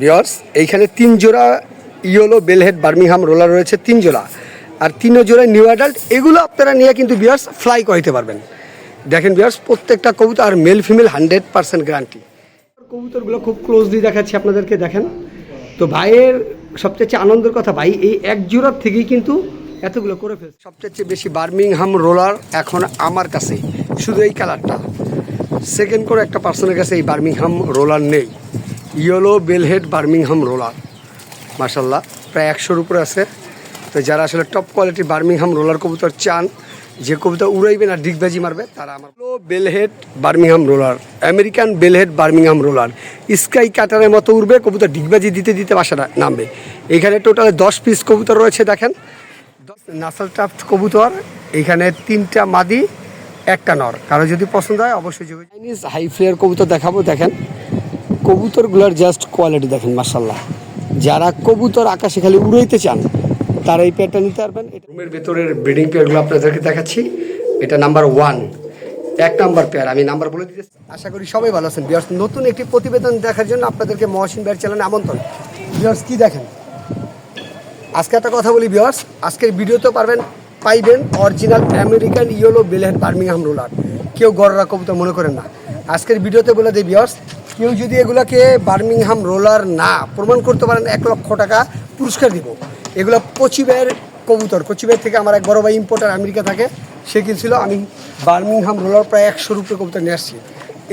বিয়ার্স এইখানে তিন জোড়া ইয়েলো বেলহেড বার্মিংহাম রোলার রয়েছে তিন জোড়া। আর তিন জোড়া নিউ অ্যাডাল্ট এগুলো আপনারা নিয়ে কিন্তু বিয়ার্স ফ্লাই করাইতে পারবেন। দেখেন বিয়ার্স প্রত্যেকটা কবুতর আর male female hundred percent guarantee কবুতরগুলো খুব ক্লোজলি দেখাচ্ছি আপনাদেরকে দেখেন। তো ভাইয়ের সবচেয়ে আনন্দের কথা ভাই এই এক জোড়ার থেকেই কিন্তু এতগুলো করে ফেলছে। সবচেয়ে বেশি বার্মিংহাম রোলার এখন আমার কাছে শুধু এই কালারটা সেকেন্ড করে একটা পার্সনের কাছে এই বার্মিংহাম রোলার নেই। ইয়েলো বেলহেড বার্মিংহাম রোলার মার্শাল্লাহ প্রায় একশোর উপরে আছে। তো যারা আসলে টপ কোয়ালিটি বার্মিংহাম রোলার কবুতর চান, যে কবিতা উড়াইবে না ডিগবাজি মারবে, তারা আমার baldhead Birmingham roller, American baldhead Birmingham roller, sky কাটারের মতো উড়বে, কবুতর ডিগবাজি দিতে দিতে বাসাটা নামবে। এখানে টোটালে দশ পিস কবুতর রয়েছে, দেখেন। নাসাল টাফট কবুতর, এখানে তিনটা মাদি, একটা নর। কারও যদি পছন্দ হয়, অবশ্যই চাইনিজ হাই ফ্লেয়ার কবুতর দেখাবো, দেখেন। কবুতরগুলোর জাস্ট কোয়ালিটি দেখেন মার্শাল্লাহ যারা কবুতর আকাশে খালি উড়াইতে চান তারা এই পেয়ারটা নিতে পারবেন। রুমের ভেতরের ব্রিডিং পেয়ারগুলো আপনাদেরকে দেখাচ্ছি। এটা নাম্বার ওয়ান এক নাম্বার পেয়ার আমি নাম্বার বলে দিতে আশা করি সবাই ভালো আছেন। বিয়ার্স নতুন একটি প্রতিবেদন দেখার জন্য আপনাদেরকে মহসিন বেয়ার চ্যানেলে আমন্ত্রণ। বিয়ার্স কি দেখেন? আজকে একটা কথা বলি বিয়ার্স আজকের ভিডিওতে পারবেন পাইবেন original American yellow baldhead Birmingham roller কেউ গড়রা কবুতর মনে করেন না। আজকের ভিডিওতে বলে দেয় বিয়ার্স কেউ যদি এগুলাকে বার্মিংহাম রোলার না প্রমাণ করতে পারেন, এক লক্ষ টাকা পুরস্কার দিব। এগুলো কচিবের কবুতর। কচিবের থেকে আমার এক বড় ভাই ইম্পোর্টার আমেরিকা থাকে, সে কিনছিল। আমি বার্মিংহাম রোলার প্রায় একশো রুপে কবুতর নিয়ে আসছি।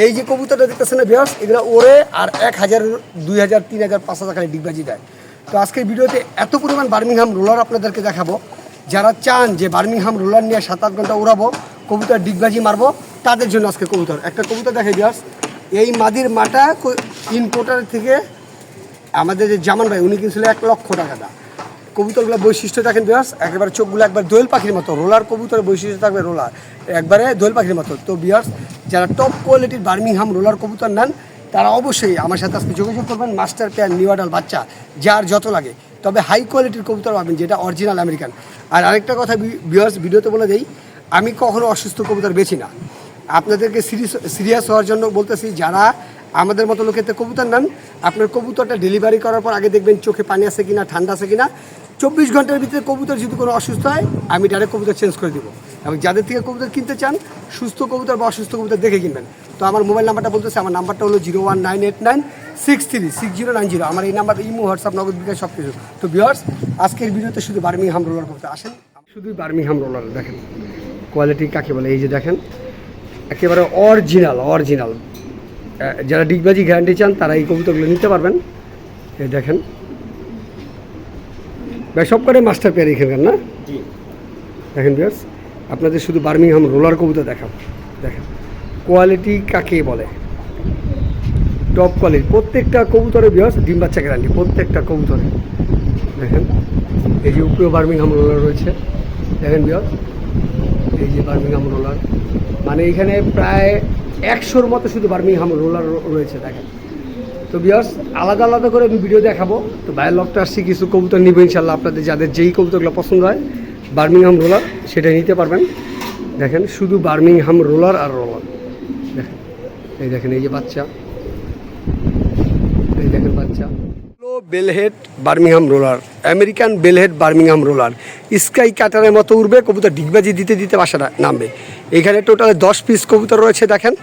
এই যে কবুতরটা দেখতেছেন না বিয়ার্স এগুলো ওরে আর এক হাজার, দুই হাজার, তিন হাজার, পাঁচ হাজার খালি ডিগবাজি দেয়। তো আজকের ভিডিওতে এত পরিমাণ বার্মিংহাম রোলার আপনাদেরকে দেখাবো। যারা চান যে বার্মিংহাম রোলার নিয়ে সাত আট ঘণ্টা উড়াবো, কবুতর ডিগবাজি মারবো, তাদের জন্য আজকে কবুতর। একটা কবুতর দেখে বিয়ার্স এই মাদির মাটা ইম্পোর্টার থেকে আমাদের যে জামান ভাই, উনি কিনছিল এক লক্ষ টাকা দা কবুতরগুলো বৈশিষ্ট্য দেখেন বিয়ার্স একেবারে চোখগুলো একবার দোয়েল পাখির মতো, রোলার কবুতরের বৈশিষ্ট্য থাকবে রোলার। একবারে দোয়েল পাখির মতো। তো বিয়ার্স যারা টপ কোয়ালিটির বার্মিংহাম রোলার কবুতর নেন, তারা অবশ্যই আমার সাথে আজকে যোগাযোগ করবেন মাস্টার পেয়ার নিউডাল বাচ্চা, যার যত লাগে। তবে হাই কোয়ালিটির কবুতর পাবেন, যেটা অরিজিনাল আমেরিকান আর আরেকটা কথা বিয়ার্স ভিডিওতে বলে দেই, আমি কখনো অসুস্থ কবুতর বেছি না। আপনাদেরকে সিরিয়াস হওয়ার জন্য বলতেছি, যারা আমাদের মতো লোকেতে কবুতর নেন, আপনার কবুতরটা ডেলিভারি করার পর আগে দেখবেন চোখে পানি আছে কিনা, ঠান্ডা আছে কিনা। চব্বিশ ঘণ্টার ভিতরে কবুতর যদি কোনো অসুস্থ হয়, আমি ডাইরেক্ট কবুতর চেঞ্জ করে দিব। এবং যাদের থেকে কবুতর কিনতে চান, সুস্থ কবুতর বা অসুস্থ কবুতর দেখে কিনবেন। তো আমার মোবাইল নাম্বারটা বলতেছে, আমার নাম্বারটা হলো zero one nine eight nine six three six zero nine zero আমার এই নাম্বার ইমো, হোয়াটসঅ্যাপ, নগদ বিকাশ সব কিছু তো বিয়ার্স আজকের ভিডিওতে শুধু বার্মিংহাম রোলার করতে আসেন। শুধুই বার্মিংহাম রোলার দেখেন। কোয়ালিটি কাকে বলে? এই যে দেখেন একেবারে অরিজিনাল অরিজিনাল যারা ডিগবাজি গ্যারান্টি চান তারা এই কবিতাগুলো নিতে পারবেন। এই দেখেন। ভাই সব করে মাস্টার পেয়ার এখানকার না? জি। দেখেন বিয়ার্স আপনাদের শুধু বার্মিংহাম রোলার কবিতা দেখাব দেখেন কোয়ালিটি কাকে বলে? টপ কোয়ালিটি প্রত্যেকটা কবুতরে বিয়ার্স ডিম বাচ্চা গ্যারান্টি প্রত্যেকটা কবুতরে দেখেন এই যে উপরেও বার্মিংহাম রোলার রয়েছে। দেখেন বিয়ার্স এই যে বার্মিংহাম রোলার মানে এখানে প্রায় একশোর মতো শুধু বার্মিংহাম রোলার রয়েছে, দেখেন। তো বিয়ার্স আলাদা আলাদা করে আমি ভিডিও দেখাবো। তো বাইরের লকটা আসছি, কিছু কবুতর নিবো ইনশাল্লাহ। আপনাদের, যাদের যেই কবুতরগুলো পছন্দ হয়, বার্মিংহাম রোলার, সেটা নিতে পারবেন। দেখেন, শুধু বার্মিংহাম রোলার আর রোলার। দেখেন, এই দেখেন, এই যে বাচ্চা। এই দেখেন বাচ্চা। Baldhead Birmingham roller, American baldhead Birmingham roller. Sky কাটারের মতো উড়বে, কবুতর ডিগবাজি দিতে দিতে বাসাটা নামবে। এখানে টোটালে দশ পিস কবুতর রয়েছে, দেখেন।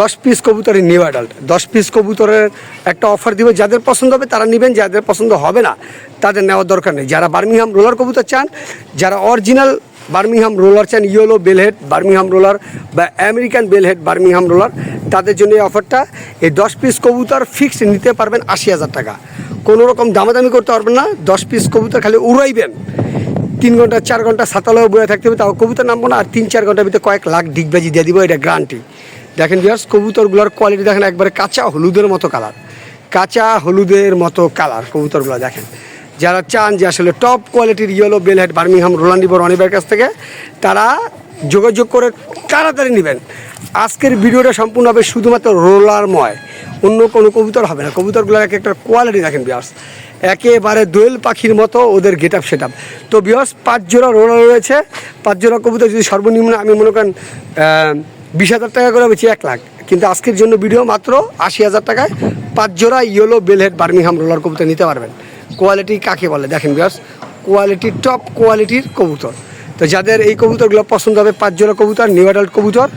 দশ পিস কবুতরের নিউ অ্যাডাল্ট দশ পিস কবুতরের একটা অফার দিব, যাদের পছন্দ হবে তারা নেবেন, যাদের পছন্দ হবে না, তাদের নেওয়ার দরকার নেই। যারা বার্মিংহাম রোলার কবুতর চান, যারা অরিজিনাল বার্মিংহাম রোলার চান ইয়েলো বেলহেড, বার্মিংহাম রোলার বা আমেরিকান বেলহেড, বার্মিংহাম রোলার। তাদের জন্য এই অফারটা এই দশ পিস কবুতর ফিক্সড নিতে পারবেন আশি হাজার টাকা। কোনো রকম দামাদামি করতে পারবেন না, দশ পিস কবুতর খালি উড়াইবেন। তিন ঘণ্টা, চার ঘণ্টা সাতালেও বয়ে থাকতে হবে, তাও কবুতর নামবো না, আর তিন, চার ঘণ্টার ভিতরে কয়েক লাখ ডিগবাজি দিয়ে দিব, এটা গ্যারান্টি দেখেন বিয়ার্স কবুতরগুলোর কোয়ালিটি দেখেন, একবারে কাঁচা হলুদের মতো কালার কাঁচা হলুদের মতো কালার কবুতরগুলো দেখেন। যারা চান যে আসলে টপ কোয়ালিটির ইয়েলো বেলহেড বার্মিংহাম রোলান্ডিবর অনিবের কাছ থেকে, তারা যোগাযোগ করে তাড়াতাড়ি নেবেন। আজকের ভিডিওটা সম্পূর্ণ হবে শুধুমাত্র রোলারময়, অন্য কোনো কবুতর হবে না। কবুতরগুলোর এক একটা কোয়ালিটি দেখেন বিয়ার্স একেবারে দোয়েল পাখির মতো ওদের গেট আপ সেট আপ তো বিয়ার্স পাঁচ জোড়া রোলার রয়েছে। পাঁচ জোড়া কবুতর যদি সর্বনিম্ন আমি মনে করেন বিশ হাজার টাকা করে বেশি এক লাখ। কিন্তু আজকের জন্য ভিডিও মাত্র আশি হাজার টাকায় পাঁচ জোড়া ইয়েলো বেলহেড বার্মিংহাম রোলার কবুতর নিতে পারবেন। কোয়ালিটি কাকে বলে? দেখেন বিয়াস কোয়ালিটি টপ কোয়ালিটির কবুতর। তো যাদের এই কবুতরগুলো পছন্দ হবে পাঁচ জোড়া কবুতর নিউ অ্যাডাল্ট কবুতর,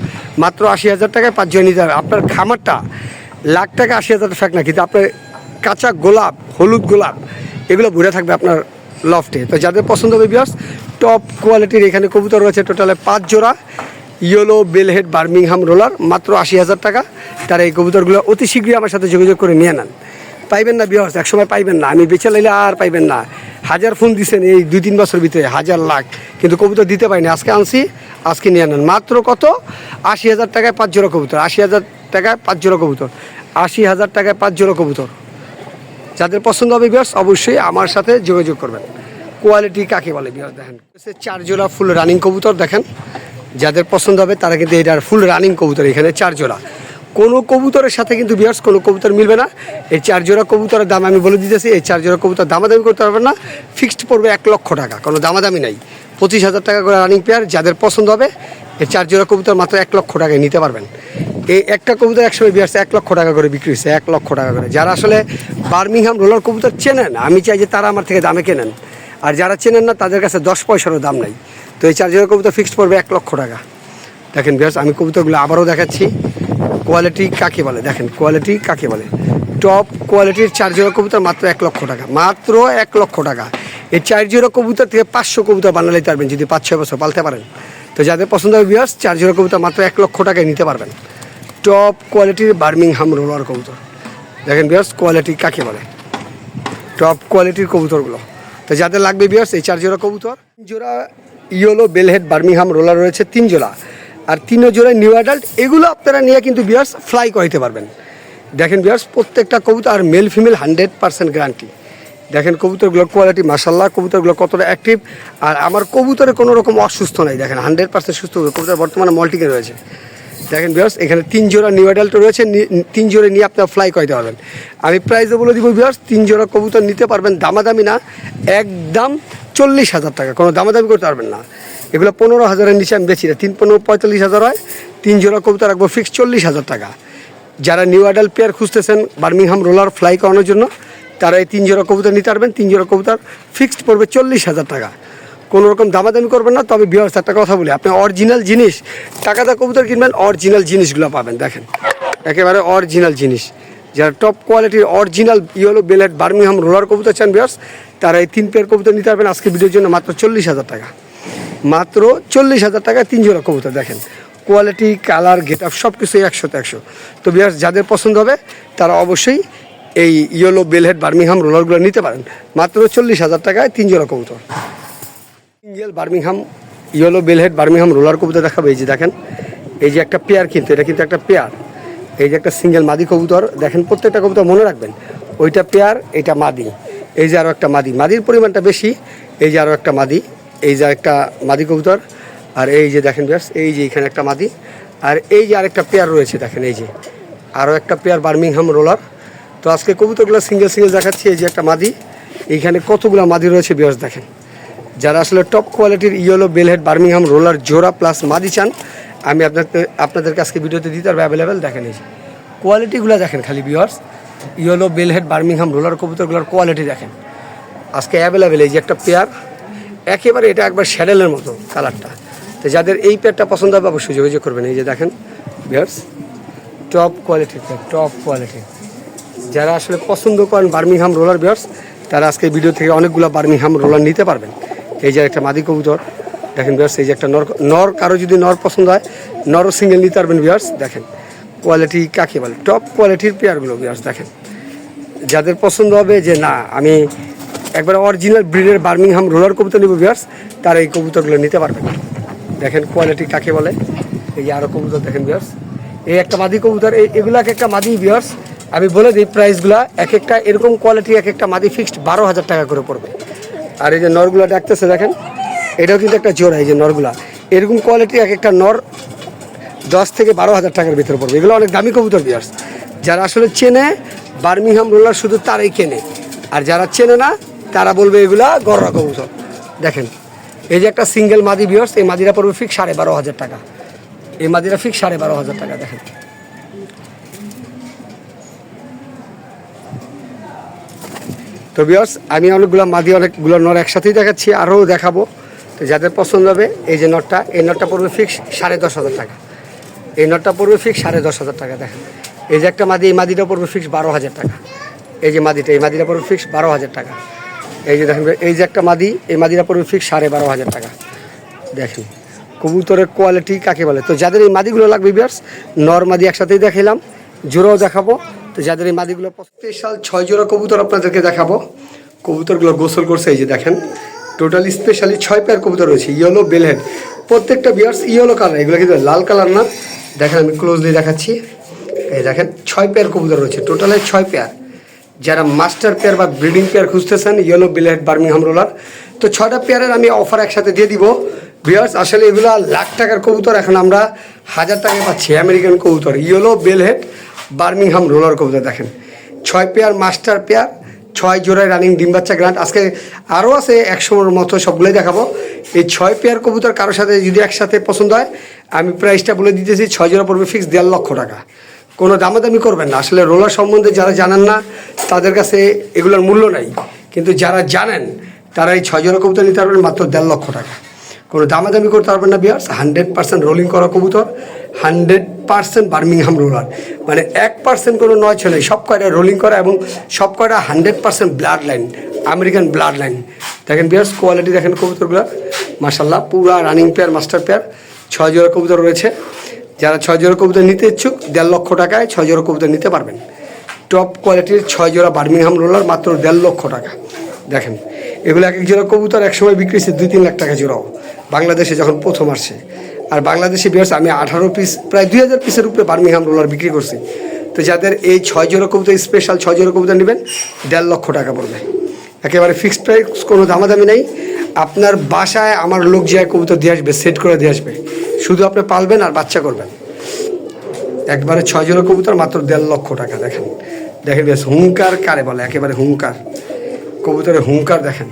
মাত্র আশি হাজার টাকায় পাঁচ জোড়া নিতে হবে। আপনার খামারটা লাখ টাকা, আশি হাজার টাকা না, কিন্তু আপনার কাঁচা গোলাপ, হলুদ গোলাপ, এগুলো ভরে থাকবে আপনার লফটে তো যাদের পছন্দ হবে বিয়াস টপ কোয়ালিটির এখানে কবুতর রয়েছে টোটালে পাঁচ জোড়া ইয়েলো বেলহেড বার্মিংহাম রোলার মাত্র আশি হাজার টাকা। তারা এই কবুতরগুলো অতি শীঘ্রই আমার সাথে যোগাযোগ করে নিয়ে নেন। পাইবেন না বিহস এক সময় পাইবেন না। আমি বেছে লাইলে আর পাইবেন না। হাজার ফোন দিছেন এই দুই তিন বছর ভিতরে, হাজার লাখ। কিন্তু কবুতর দিতে পারিনি, আজকে আনছি, আজকে নিয়ে নেন মাত্র কত? আশি হাজার টাকায় পাঁচ জোড়া কবুতর। আশি হাজার টাকায় পাঁচ জোড়া কবুতর। আশি হাজার টাকায় পাঁচ জোড়া কবুতর। যাদের পছন্দ হবে বিয়ার্স অবশ্যই আমার সাথে যোগাযোগ করবেন। কোয়ালিটি কাকে বলে বিয়ার্স দেখেন। চার জোড়া ফুল রানিং কবুতর, দেখেন। যাদের পছন্দ হবে, তারা কিন্তু এটার ফুল রানিং কবুতর, এখানে চার জোড়া। কোনো কবুতরের সাথে কিন্তু বিয়ার্স কোনো কবুতর মিলবে না। এই চার জোড়া কবুতরের দাম আমি বলে দিতেছি, এই চার জোড়া কবুতর দামাদামি করতে পারবেন না। ফিক্সড পড়বে এক লক্ষ টাকা, কোনো দামাদামি নাই। পঁচিশ হাজার টাকা করে রানিং পেয়ার যাদের পছন্দ হবে, এই চার জোড়া কবুতর মাত্র এক লক্ষ টাকায় নিতে পারবেন। এই একটা কবুতর একসময় বিয়ার্স এক লক্ষ টাকা করে বিক্রি হচ্ছে এক লক্ষ টাকা করে। যারা আসলে বার্মিংহাম রোলার কবুতর চেনেন, আমি চাই যে তারা আমার থেকে দামে কেনেন। আর যারা চেনেন না, তাদের কাছে দশ পয়সারও দাম নাই। তো এই চার জোড়া কবুতর ফিক্সড পড়বে এক লক্ষ টাকা। দেখেন বিয়ার্স আমি কবুতরগুলো আবারও দেখাচ্ছি। কোয়ালিটি কাকে বলে? দেখেন কোয়ালিটি কাকে বলে? টপ কোয়ালিটির চার জোড়া কবুতর মাত্র এক লক্ষ টাকা। মাত্র এক লক্ষ টাকা। এই চার জোড়া কবুতর থেকে পাঁচশো কবুতর বানালে পারবেন, যদি পাঁচ ছয় বছর পালতে পারেন। তো যাদের পছন্দ হবে বিয়ার্স চার জোড়া কবুতর মাত্র এক লক্ষ টাকায় নিতে পারবেন। টপ কোয়ালিটির বার্মিংহাম রোলার কবুতর। দেখেন বিয়ার্স কোয়ালিটি কাকে বলে? টপ কোয়ালিটির কবুতরগুলো। তো যাদের লাগবে বিয়ার্স এই চার জোড়া কবুতর। জোড়া ইয়েলো বেলহেড বার্মিংহাম রোলার রয়েছে, তিন জোড়া। আর তিন জোড়া নিউ অ্যাডাল্ট এগুলো আপনারা নিয়ে কিন্তু বিয়ার্স ফ্লাই করাইতে পারবেন। দেখেন বিয়ার্স প্রত্যেকটা কবুতর আর male female hundred percent guarantee দেখেন কবুতরগুলোর কোয়ালিটি মাসাল্লাহ কবুতরগুলো কতটা অ্যাক্টিভ আর আমার কবুতরে কোনো রকম অসুস্থ নাই, দেখেন হান্ড্রেড পার্সেন্ট সুস্থ কবুতর বর্তমানে মল্টিকে রয়েছে। দেখেন বিয়ার্স এখানে তিন জোড়া নিউ অ্যাডাল্ট রয়েছে তিন জোড়া নিয়ে আপনারা ফ্লাই করতে পারবেন। আমি প্রাইসও বলে দিব বিয়ার্স তিন জোড়া কবুতর নিতে পারবেন, দামাদামি না, একদম চল্লিশ হাজার টাকা। কোনো দামাদামি করতে পারবেন না। এগুলো পনেরো হাজারের নিচে আমি বেছি না। তিন পনেরো পঁয়তাল্লিশ হাজার হয়, তিন জোড়া কবুতর রাখব ফিক্স চল্লিশ হাজার টাকা। যারা নিউ অ্যাডাল্ট পেয়ার খুঁজতেছেন বার্মিংহাম রোলার ফ্লাই করানোর জন্য, তারা এই তিন জোড়া কবুতর নিতে পারবেন। তিন জোড়া কবুতর ফিক্সড পড়বে চল্লিশ হাজার টাকা। কোনো রকম দামাদামি করবেন না, তবে বিহার একটা কথা বলি, আপনি অরিজিনাল জিনিস টাকাটা কবুতর কিনবেন অরিজিনাল জিনিসগুলো পাবেন, দেখেন। একেবারে অরিজিনাল জিনিস। যারা টপ কোয়ালিটির original yellow baldhead Birmingham roller কবুতর চান বিয়ার্স তারা এই তিন পেয়ার কবুতর নিতে পারবেন। আজকে ভিডিওর জন্য মাত্র চল্লিশ হাজার টাকা। মাত্র চল্লিশ হাজার টাকায় তিন জোড়া কবুতর, দেখেন। কোয়ালিটি কালার গেট আপ সব কিছুই একশোতে একশো। তো বিয়ার্স যাদের পছন্দ হবে, তারা অবশ্যই এই ইয়েলো বেলহেড বার্মিংহাম রোলারগুলো নিতে পারেন। মাত্র চল্লিশ হাজার টাকায় তিন জোড়া কবুতর। Single Birmingham yellow baldhead Birmingham roller কবুতর দেখাবো। এই যে দেখেন, এই যে একটা পেয়ার কিন্তু, এটা কিন্তু একটা পেয়ার এই যে একটা সিঙ্গেল মাদি কবুতর, দেখেন প্রত্যেকটা কবুতর মনে রাখবেন, ওইটা পেয়ার এটা মাদি। এই যে আরও একটা মাদি, মাদির পরিমাণটা বেশি, এই যে আরও একটা মাদি। এই যে একটা মাদি কবুতর, আর এই যে দেখেন ব্যাস এই যে এখানে একটা মাদি, আর এই যে আরেকটা পেয়ার রয়েছে, দেখেন এই যে। আরও একটা পেয়ার বার্মিংহাম রোলার তো আজকে কবুতরগুলো সিঙ্গেল সিঙ্গেল দেখাচ্ছি, এই যে একটা মাদি। এইখানে কতগুলো মাদি রয়েছে বিয়াস দেখেন। যারা আসলে টপ কোয়ালিটির ইয়েলো বেলহেড বার্মিংহাম রোলার জোড়া প্লাস মাদি চান, আমি আপনাদের আপনাদেরকে আজকে ভিডিওতে দিতে পারব অ্যাভেলেবেল দেখেন এই যে। কোয়ালিটিগুলো দেখেন খালি viewers yellow baldhead Birmingham roller কবুতরগুলোর quality দেখেন। আজকে অ্যাভেলেবেল এই যে একটা পেয়ার একেবারে এটা একবার শ্যাডেলের মতো কালারটা। তো যাদের এই পেয়ারটা পছন্দ হবে অবশ্যই যোগাযোগ করবেন। এই যে দেখেন, ভিউয়ার্স, টপ কোয়ালিটির টপ কোয়ালিটি। যারা আসলে পছন্দ করেন বার্মিংহাম রোলার বিয়ার্স তারা আজকে ভিডিও থেকে অনেকগুলো বার্মিংহাম রোলার নিতে পারবেন। এই যে একটা মাদি কবুতর, দেখেন বিয়ার্স এই যে একটা নর নর, কারও যদি নর পছন্দ হয়, নরও সিঙ্গেল নিতে পারবেন বিয়ার্স দেখেন। কোয়ালিটি কাকে বলে? টপ কোয়ালিটির পেয়ারগুলো বিয়ার্স দেখেন। যাদের পছন্দ হবে যে, না, আমি একবার অরিজিনাল ব্রিডের বার্মিংহাম রোলার কবুতর নিব বিয়ার্স তারা এই কবুতরগুলো নিতে পারবেন দেখেন কোয়ালিটি কাকে বলে, এই আরও কবুতর দেখেন বিয়ার্স এই একটা মাদি কবুতর, এই এগুলো এক একটা মাদি বিয়ার্স আমি বলে দিই প্রাইসগুলো এক একটা এরকম কোয়ালিটি এক একটা মাদি ফিক্সড বারো হাজার টাকা করে পড়বে। আর এই যে নরগুলা ডাকতেছে দেখেন, এটাও কিন্তু একটা জোড়া, এই যে নরগুলা। এরকম কোয়ালিটি এক একটা নর দশ থেকে বারো হাজার টাকার ভিতরে পড়বে। এগুলো অনেক দামি কবুতর বিয়ার্স যারা আসলে চেনে বার্মিংহাম রোলার শুধু তারাই কেনে। আর যারা চেনে না তারা বলবে এগুলা? গররা কবুতর। দেখেন, এই যে একটা সিঙ্গেল মাদি বিয়ার্স এই মাদিরা পড়বে ফিক্স সাড়ে বারো হাজার টাকা। এই মাদিরা ফিক্স সাড়ে বারো হাজার টাকা, দেখেন। তো বিয়ার্স আমি অনেকগুলো মাদি, অনেকগুলো নর একসাথেই দেখাচ্ছি, আরও দেখাবো। তো যাদের পছন্দ হবে, এই যে নটটা এই নটটা পড়বে ফিক্স সাড়ে দশ হাজার টাকা। এই নটটা পড়বে ফিক্স সাড়ে দশ হাজার টাকা, দেখেন। এই যে একটা মাদি, এই মাদিটা পড়বে ফিক্স বারো হাজার টাকা। এই যে মাদিটা, এই মাদিটা পড়বে ফিক্স বারো হাজার টাকা। এই যে দেখেন এই যে একটা মাদি, এই মাদিটা পড়বে ফিক্স সাড়ে বারো হাজার টাকা। দেখেন, কবুতরের কোয়ালিটি কাকে বলে? তো যাদের এই মাদিগুলো লাগবে বিয়ার্স নর মাদি একসাথেই দেখাইলাম, জোড়াও দেখাবো। তো যাদের এই মাদিগুলো স্পেশাল ছয় জোড়া কবুতর আপনাদেরকে দেখাবো। কবুতরগুলো গোসল করছে, এই যে দেখেন টোটালি স্পেশালি ছয় পেয়ার কবুতর রয়েছে ইয়েলো বেলহেড প্রত্যেকটা বিয়ার্স ইয়েলো কালার এগুলো কিন্তু লাল কালার না। দেখেন, আমি ক্লোজলি দেখাচ্ছি। এই দেখেন, ছয় পেয়ার কবুতর রয়েছে টোটালে ছয় পেয়ার যারা মাস্টার পেয়ার বা ব্রিডিং পেয়ার খুঁজতেছেন ইয়েলো বিলেট বার্মিংহাম রোলার তো ছয়টা পেয়ারের আমি অফার একসাথে দিয়ে দিব। বিয়ার্স আসলে এগুলো লাখ টাকার কবুতর, এখন আমরা হাজার টাকায় পাচ্ছি আমেরিকান কবুতর ইয়েলো বেলহেড বার্মিংহাম রোলার কবুতর, দেখেন। ছয় পেয়ার মাস্টার পেয়ার ছয় জোড়ায় রানিং ডিম বাচ্চা গ্রান্ট আজকে আরও আছে একশোর মতো, সবগুলোই দেখাবো। এই ছয় পেয়ার কবুতর কারোর সাথে যদি একসাথে পছন্দ হয়, আমি প্রাইসটা বলে দিতেছি, ছয় জোড়া পড়বে ফিক্স দেড় লক্ষ টাকা। কোনো দামাদামি করবেন না। আসলে রোলার সম্বন্ধে যারা জানেন না, তাদের কাছে এগুলোর মূল্য নাই। কিন্তু যারা জানেন, তারা এই ছয় জোড়া কবুতর নিতে পারবেন মাত্র দেড় লক্ষ টাকা। কোনো দামাদামি করতে পারবেন না বিয়ার্স হান্ড্রেড পার্সেন্ট রোলিং করা কবুতর হান্ড্রেড পার্সেন্ট বার্মিংহাম রোলার মানে এক পার্সেন্ট কোনো নয় ছেলে সব কয়টা রোলিং করা এবং সব কয়টা hundred percent blood line American blood line দেখেন বিয়ার্স কোয়ালিটি দেখেন কবুতরগুলো। মার্শাল্লাহ পুরা রানিং পেয়ার মাস্টার পেয়ার ছয় জোড়া কবুতর রয়েছে। যারা ছয় জোড়া কবিতা নিতে ইচ্ছুক, দেড় লক্ষ টাকায় ছয় জোড়া কবিতা নিতে পারবেন। টপ কোয়ালিটির ছয় জোড়া বার্মিংহাম রোলার মাত্র দেড় লক্ষ টাকা। দেখেন, এগুলো এক এক জোড়া কবুতর একসময় বিক্রি হচ্ছে দুই, তিন লাখ টাকা জোড়াও। বাংলাদেশে যখন প্রথম আসছে। আর বাংলাদেশে বিয়ার্স আমি আঠারো পিস প্রায় দুই হাজার পিসের উপরে বার্মিংহাম রোলার বিক্রি করছি। তো যাদের এই ছয় জোড়া কবুতর স্পেশাল ছয় জোড়া কবুতর নেবেন, দেড় লক্ষ টাকা পড়বে। একেবারে ফিক্সড প্রাইস কোনো দামাদামি নেই। আপনার বাসায় আমার লোক যায় কবুতর দিয়ে আসবে সেট করে দিয়ে আসবে, শুধু আপনি পালবেন আর বাচ্চা করবেন। একবারে ছয় জোড়া কবুতর, মাত্র দেড় লক্ষ টাকা, দেখেন। দেখেন বেশ, হুঙ্কার কারে বলে, একেবারে হুঙ্কার। কবুতরের হুঙ্কার দেখেন।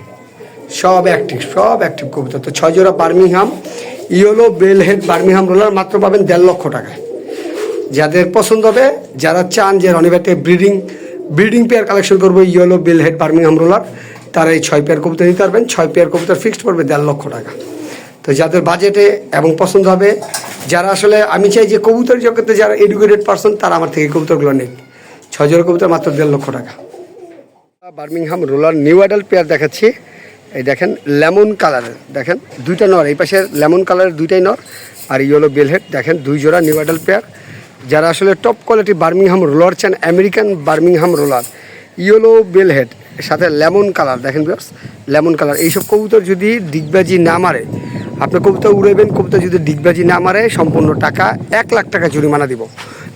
সব অ্যাক্টিভ সব অ্যাক্টিভ কবুতর। তো ছয় জোড়া Birmingham, yellow baldhead Birmingham roller মাত্র পাবেন দেড় লক্ষ টাকায় যাদের পছন্দ হবে, যারা চান যে রনিবাতে ব্রিডিং ব্রিডিং পেয়ার কালেকশন করব yellow bald baldhead Birmingham roller তারা এই ছয় পেয়ার কবুতর নিতে পারবেন। ছয় পেয়ার কবুতর ফিক্সড পড়বে দেড় লক্ষ টাকা। তো যাদের বাজেটে এবং পছন্দ হবে, যারা আসলে, আমি চাই যে কবুতর জগতে যারা এডুকেটেড পার্সন তারা আমার থেকে কবুতরগুলো নেই ছয় জোড়া কবুতর মাত্র দেড় লক্ষ টাকা। Birmingham roller new adult pair দেখাচ্ছি। এই দেখেন লেমন কালারের দেখেন, দুইটা নর। এই পাশে লেমন কালারের দুইটাই নর। আর ইয়েলো বেলহেড দেখেন, দুই জোড়া নিউ অ্যাডাল্ট পেয়ার যারা আসলে টপ কোয়ালিটি বার্মিংহাম রোলার চান American Birmingham roller yellow baldhead সাথে লেমন কালার দেখেন বিয়ার্স লেমন কালার এইসব কবুতর যদি ডিগবাজি না মারে আপনি কবুতর উড়াবেন কবুতর যদি ডিগবাজি না মারে, সম্পূর্ণ টাকা, এক লাখ টাকা জরিমানা দিব।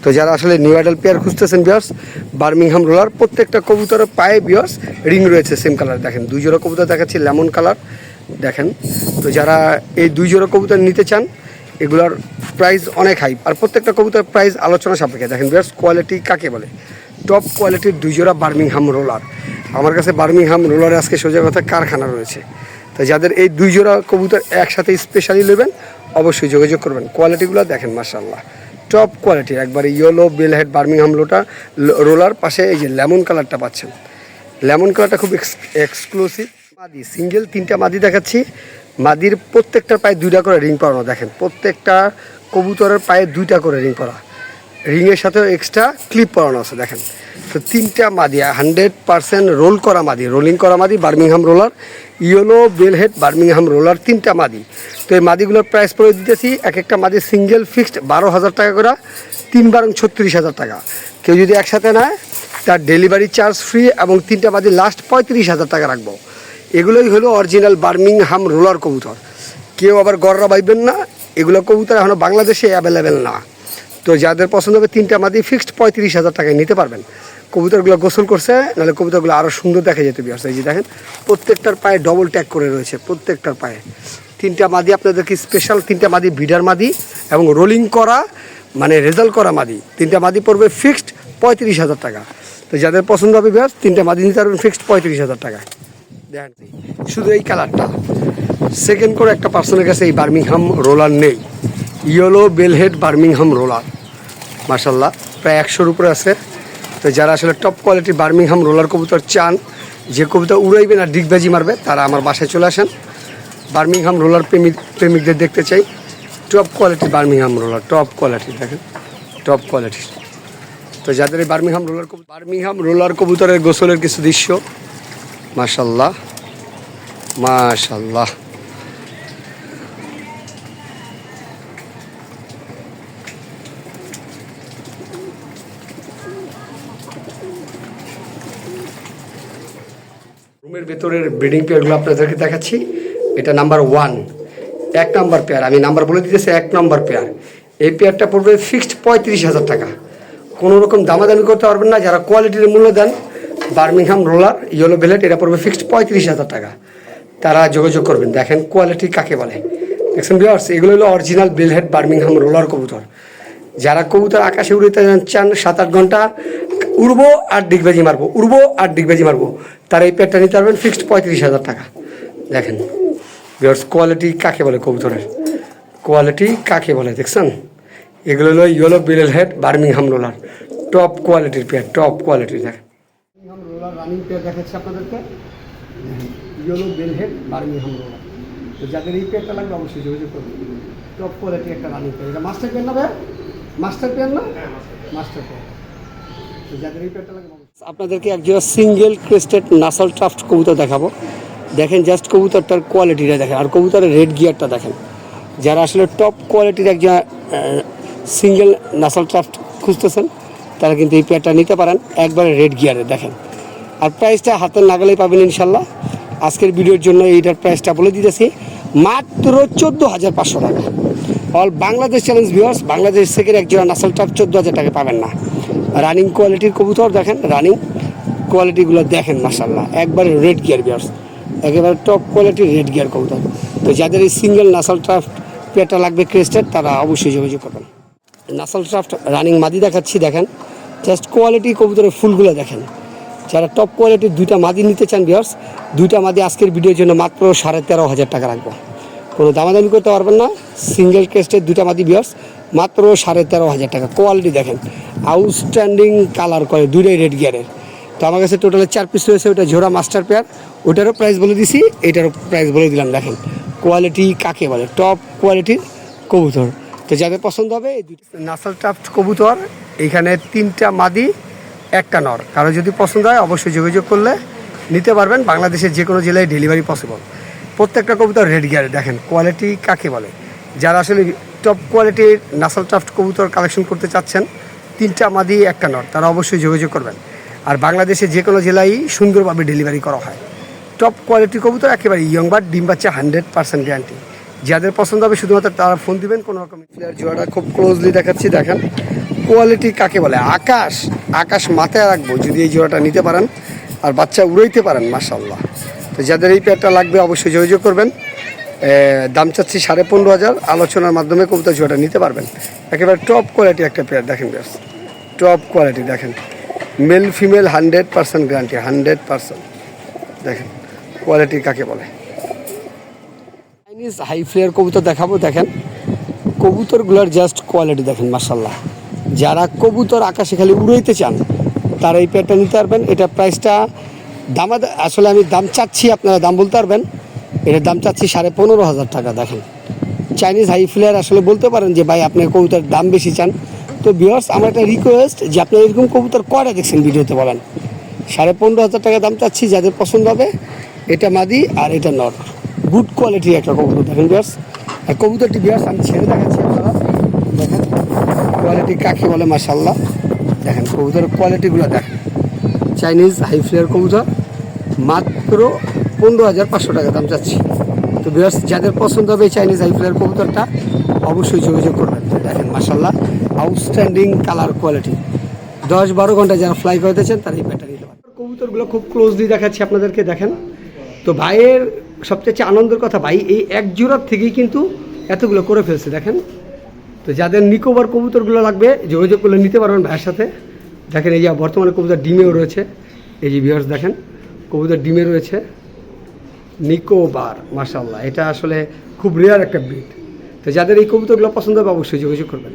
তো যারা আসলে নিউ অ্যাডাল পেয়ার খুঁজতেছেন বিয়ার্স বার্মিংহাম রোলার প্রত্যেকটা কবুতরের পায়ে বিয়ার্স রিং রয়েছে সেম কালার দেখেন, দুই জোড়া কবুতর দেখাচ্ছি লেমন কালার দেখেন, তো যারা এই দুই জোড়া কবুতর নিতে চান এগুলোর প্রাইস অনেক হাই আর প্রত্যেকটা কবুতরের প্রাইস আলোচনা সাপেক্ষে। দেখেন বিয়ার্স কোয়ালিটি কাকে বলে? টপ কোয়ালিটির দুই জোড়া বার্মিংহাম রোলার আমার কাছে বার্মিংহাম রোলারে আজকে সোজা কথা কারখানা রয়েছে। তো যাদের এই দুই জোড়া কবুতর একসাথে স্পেশালি নেবেন, অবশ্যই যোগাযোগ করবেন। কোয়ালিটিগুলো দেখেন মার্শাল্লাহ টপ কোয়ালিটি একবারে ইয়েলো বেলহেড বার্মিংহাম লোটা রোলার পাশে এই যে লেমন কালারটা পাচ্ছেন। লেমন কালারটা খুব এক্সক্লুসিভ মাদি সিঙ্গেল তিনটা মাদি দেখাচ্ছি। মাদির প্রত্যেকটার পায়ে দুইটা করে রিং পরানো, দেখেন। প্রত্যেকটা কবুতরের পায়ে দুইটা করে রিং পরা। রিংয়ের সাথেও এক্সট্রা ক্লিপ পরানো আছে, দেখেন। তো তিনটা মাদি হান্ড্রেড পার্সেন্ট রোল করা মাদি রোলিং করা মাদি Birmingham roller yellow baldhead Birmingham roller তিনটা মাদি। তো এই মাদিগুলোর প্রাইস পড়ে দিতেছি এক একটা মাদি সিঙ্গেল ফিক্সড বারো হাজার টাকা করে তিন বারং ছত্রিশ হাজার টাকা। কেউ যদি একসাথে নেয়, তার ডেলিভারি চার্জ ফ্রি এবং তিনটা মাদি লাস্ট পঁয়ত্রিশ হাজার টাকা রাখব। এগুলোই হলো অরিজিনাল বার্মিংহাম রোলার কবুতর। কেউ আবার গররা বাইবেন না, এগুলো কবুতর এখনও বাংলাদেশে অ্যাভেলেবেল না। তো যাদের পছন্দ হবে তিনটা মাদি ফিক্সড পঁয়ত্রিশ হাজার টাকায় নিতে পারবেন। কবুতরগুলো গোসল করছে, নাহলে কবুতরগুলো আরও সুন্দর দেখা যেতে বিয়ার্স এই যে দেখেন, প্রত্যেকটার পায়ে ডবল ট্যাগ করে রয়েছে, প্রত্যেকটার পায়ে। তিনটা মাদি আপনাদেরকে স্পেশাল তিনটা মাদি বিডার মাদি এবং রোলিং করা মানে রেজাল্ট করা মাদি। তিনটা মাদি পড়বে ফিক্সড পঁয়ত্রিশ হাজার টাকা। তো যাদের পছন্দ হবে বিয়ার্স তিনটা মাদি নিতে পারবেন ফিক্সড পঁয়ত্রিশ হাজার টাকা দেখেন শুধু এই কালারটা। সেকেন্ড করে একটা পার্সনের কাছে এই বার্মিংহাম রোলার নেই। ইয়েলো বেলহেড বার্মিংহাম রোলার মাসাল্লাহ প্রায় একশোর উপরে আছে। তো যারা আসলে টপ কোয়ালিটি বার্মিংহাম রোলার কবুতর চান, যে কবুতর উড়াইবেন আর ডিগবাজি মারবে, তারা আমার বাসায় চলে আসেন। বার্মিংহাম রোলার প্রেমিক, প্রেমিকদের দেখতে চাই। Top quality Birmingham roller top quality দেখেন। টপ কোয়ালিটি তো যাদের এই বার্মিংহাম রোলার বার্মিংহাম রোলার কবুতরের গোসলের কিছু দৃশ্য মাশাল্লাহ মাশাল্লাহ। রুমের ভেতরের ব্রিডিং পেয়ারগুলো আপনাদেরকে দেখাচ্ছি। এটা নাম্বার ওয়ান, এক নাম্বার পেয়ার। আমি নাম্বার বলে দিতেছি, এক নাম্বার পেয়ার। এই পেয়ারটা পড়বে ফিক্সড পঁয়ত্রিশ হাজার টাকা। কোনো রকম দামাদামি করতে পারবেন না, যারা কোয়ালিটির মূল্য দেন বার্মিংহাম রোলার ইয়েলো ভেলেট এটা পড়বে ফিক্সড পঁয়ত্রিশ হাজার টাকা। তারা যোগাযোগ করবেন। দেখেন কোয়ালিটি কাকে বলে। দেখছেন বিয়ার্স এগুলো হলো অরিজিনাল বেলহেড বার্মিংহাম রোলার কবুতর। যারা কবুতর আকাশে উড়িতে চান সাত আট ঘণ্টা, উড়বো আর ডিগবাজি মারবো, উড়বো আর ডিগবাজি মারবো, তার এই পেয়ারটা নিতে পারবেন ফিক্সড পঁয়ত্রিশ হাজার টাকা। দেখেন বিয়ার্স কোয়ালিটি কাকে বলে কবুতরের? কোয়ালিটি কাকে বলে, দেখছেন? এগুলো হলো yellow bald head Birmingham roller. Top কোয়ালিটির পেয়ার টপ কোয়ালিটির দেখেন। রোলার রানিং পেয়ার দেখাচ্ছি আপনাদেরকে। Yellow bald head Birmingham roller তো যাদের এই পেয়ারটা লাগবে অবশ্যই যোগাযোগ করবেন। টপ কোয়ালিটি একটা রানিং পেয়ার এটা মাস্টার পেয়ার না ভাই? মাস্টার পেয়ার না? মাস্টার পেয়ার তো যাদের এই পেয়ারটা লাগবে অবশ্যই- আপনাদেরকে একজোড়া সিঙ্গেল ক্রেস্টেড নাসাল ট্রাফট কবুতর দেখাবো। দেখেন জাস্ট কবুতরটার কোয়ালিটিটা দেখেন। আর কবুতরের রেড গিয়ারটা দেখেন। যারা আসলে টপ কোয়ালিটির একজন সিঙ্গেল নাসাল ট্রাফট খুঁজতেছেন তারা কিন্তু এই পেয়ারটা নিতে পারেন। একবারে রেড গিয়ারে দেখেন। আর প্রাইসটা হাতের নাগালেই পাবেন ইনশাল্লাহ। আজকের ভিডিওর জন্য এইটার প্রাইসটা বলে দিতেছি। মাত্র চোদ্দ হাজার পাঁচশো টাকা। All Bangladesh challenge viewers Bangladesh থেকে এক জোড়া নাসাল টপ চোদ্দ হাজার টাকা পাবেন না। রানিং কোয়ালিটির কবুতর দেখেন রানিং কোয়ালিটিগুলো দেখেন মাসাল্লাহ একবারে রেড গিয়ার ভিউয়ার্স একেবারে টপ কোয়ালিটির রেড গিয়ার কবুতর। তো যাদের এই সিঙ্গেল নাসাল ট্রাফট পেয়ারটা লাগবে ক্রেস্টেড তারা অবশ্যই যোগাযোগ করবেন। নাসাল ট্রাফট রানিং মাদি দেখাচ্ছি, দেখেন। জাস্ট কোয়ালিটি কবুতরের ফুলগুলো দেখেন। যারা টপ কোয়ালিটির দুইটা মাদি নিতে চান বিয়ার্স দুইটা মাদি আজকের ভিডিওর জন্য মাত্র সাড়ে তেরো হাজার টাকা রাখব। কোনো দামাদামি করতে পারবেন না সিঙ্গেল কেস্টের দুইটা মাদি বিয়ার্স মাত্র সাড়ে তেরো হাজার টাকা। কোয়ালিটি দেখেন আউটস্ট্যান্ডিং কালার করে দুইটাই রেড গিয়ারের তো আমার কাছে টোটালে চার পিস রয়েছে ওটা ঝোড়া মাস্টার পেয়ার ওটারও প্রাইস বলে দিছি, এটারও প্রাইস বলে দিলাম, দেখেন। কোয়ালিটি কাকে বলে? টপ কোয়ালিটির কবুতর। তো যাদের পছন্দ হবে, এই দুইটা নাসাল টাফট কবুতর, এখানে তিনটা মাদি একটা নর। কারও যদি পছন্দ হয়, অবশ্যই যোগাযোগ করলে নিতে পারবেন। বাংলাদেশের যে কোনো জেলায় ডেলিভারি পসিবল প্রত্যেকটা কবুতর রেড গিয়ারে দেখেন কোয়ালিটি কাকে বলে? যারা আসলে টপ কোয়ালিটির নাসাল টাফট কবুতর কালেকশন করতে চাচ্ছেন, তিনটা মাদি, একটা নর, তারা অবশ্যই যোগাযোগ করবেন। আর বাংলাদেশে যে কোনো জেলায় সুন্দরভাবে ডেলিভারি করা হয়। টপ কোয়ালিটি কবুতর একেবারে ইয়ং বাট ডিম বাচ্চা হান্ড্রেড পার্সেন্ট গ্যারান্টি যাদের পছন্দ হবে, শুধুমাত্র তারা ফোন দিবেন, কোনো রকম জোড়াটা খুব ক্লোজলি দেখাচ্ছি, দেখেন। কোয়ালিটি কাকে বলে? আকাশ আকাশ মাথায় রাখব যদি এই জোড়াটা নিতে পারেন, আর বাচ্চা উড়াইতে পারেন মাসাল্লাহ তো যাদের এই পেয়ারটা লাগবে অবশ্যই যোগাযোগ করবেন। দাম চাচ্ছি সাড়ে পনেরো হাজার। আলোচনার মাধ্যমে কবুতর জোড়াটা নিতে পারবেন। একেবারে টপ কোয়ালিটি একটা পেয়ার দেখেন ব্যাস টপ কোয়ালিটি দেখেন। Male female hundred percent guarantee hundred percent দেখেন কোয়ালিটি কাকে বলে? চাইনিজ হাই ফ্লেয়ার কবুতর দেখাবো, দেখেন। কবুতরগুলোর জাস্ট কোয়ালিটি দেখেন মার্শাল্লাহ যারা কবুতর আকাশে খালি উড়াইতে চান, তারা এই পেয়ারটা নিতে পারবেন। এটা প্রাইসটা দাম আসলে আমি দাম চাচ্ছি, আপনারা দাম বলতে পারবেন। এটার দাম চাচ্ছি সাড়ে পনেরো হাজার টাকা, দেখেন। চাইনিজ হাই ফ্লেয়ার আসলে বলতে পারেন যে, ভাই, আপনি কবুতরের দাম বেশি চান। তো বিয়ার্স আমার একটা রিকোয়েস্ট যে, আপনি এরকম কবুতর কয়টা দেখছেন ভিডিওতে বলেন? সাড়ে পনেরো হাজার টাকা দাম চাচ্ছি, যাদের পছন্দ হবে, এটা মাদি আর এটা নট। গুড কোয়ালিটির একটা কবুতর, দেখেন বিয়ার্স আর কবুতরটি বিয়ার্স আমি ছেড়ে দেখাচ্ছি। আপনারা কোয়ালিটি কাকে বলে মাসাল্লাহ দেখেন কবুতরের কোয়ালিটিগুলো দেখেন। চাইনিজ হাই ফ্লেয়ার কবুতর, মাত্র পনেরো হাজার পাঁচশো টাকা দাম চাচ্ছি। তো বিয়ার্স যাদের পছন্দ হবে এই চাইনিজ হাই ফ্লেয়ার কবুতরটা, অবশ্যই যোগাযোগ করবেন। দেখেন মাসাল্লাহ আউটস্ট্যান্ডিং কালার কোয়ালিটি দশ বারো ঘণ্টা যারা ফ্লাই করতে চান তারা এই পারেন কবুতরগুলো খুব ক্লোজলি দেখাচ্ছি আপনাদেরকে, দেখেন। তো ভাইয়ের সবচেয়ে আনন্দের কথা, ভাই, এই এক জোড়ার থেকেই কিন্তু এতগুলো করে ফেলছে, দেখেন। তো যাদের নিকোবার কবুতরগুলো লাগবে, যোগাযোগ করলে নিতে পারবেন ভাইয়ের সাথে। দেখেন এই যে বর্তমানে কবুতর ডিমেও রয়েছে। এই যে ভিউয়ার্স দেখেন, কবুতর ডিমে রয়েছে। নিকোবার মার্শাল্লাহ এটা আসলে খুব রেয়ার একটা ব্রিড তো যাদের এই কবুতরগুলো পছন্দ হবে, অবশ্যই যোগাযোগ করবেন।